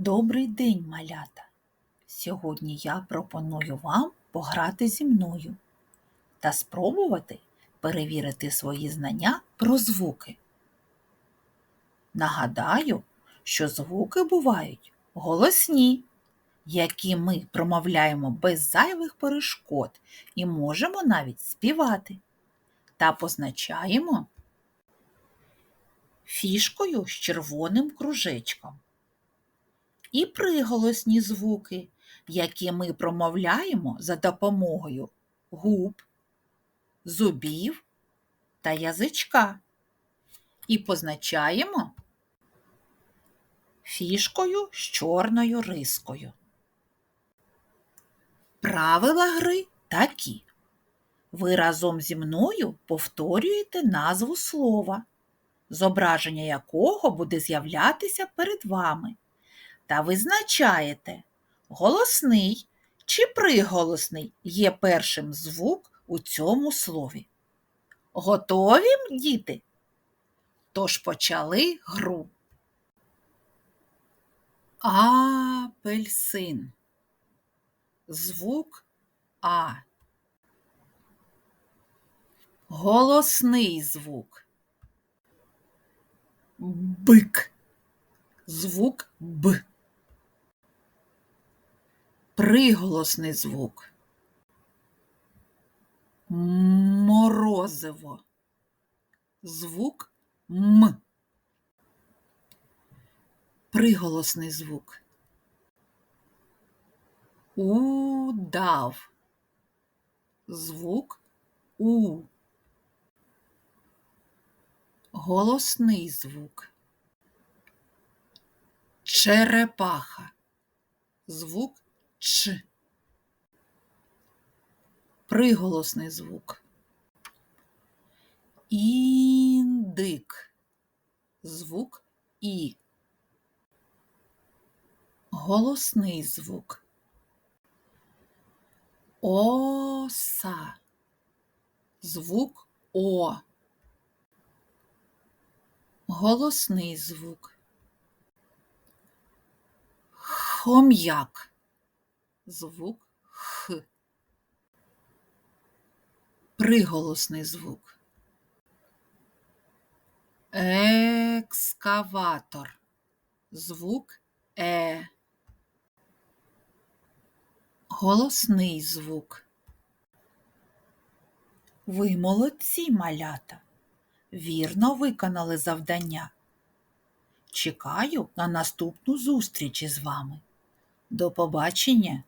Добрий день, малята! Сьогодні я пропоную вам пограти зі мною та спробувати перевірити свої знання про звуки. Нагадаю, що звуки бувають голосні, які ми промовляємо без зайвих перешкод і можемо навіть співати, та позначаємо фішкою з червоним кружечком і приголосні звуки, які ми промовляємо за допомогою губ, зубів та язичка. І позначаємо фішкою з чорною рискою. Правила гри такі. Ви разом зі мною повторюєте назву слова, зображення якого буде з'являтися перед вами та визначаєте, голосний чи приголосний є першим звук у цьому слові. Готові, діти? Тож почали гру. Апельсин. Звук А. Голосний звук. Бик. Звук Б. Приголосний звук. Морозиво. Звук М. Приголосний звук. Удав. Звук У. Голосний звук. Черепаха. Звук Ч. Приголосний звук. Індик. Звук І. Голосний звук. Оса. Звук О. Голосний звук. Хом'як. Звук Х. Приголосний звук. Екскаватор. Звук Е. Голосний звук. Ви молодці, малята. Вірно виконали завдання. Чекаю на наступну зустріч із вами. До побачення!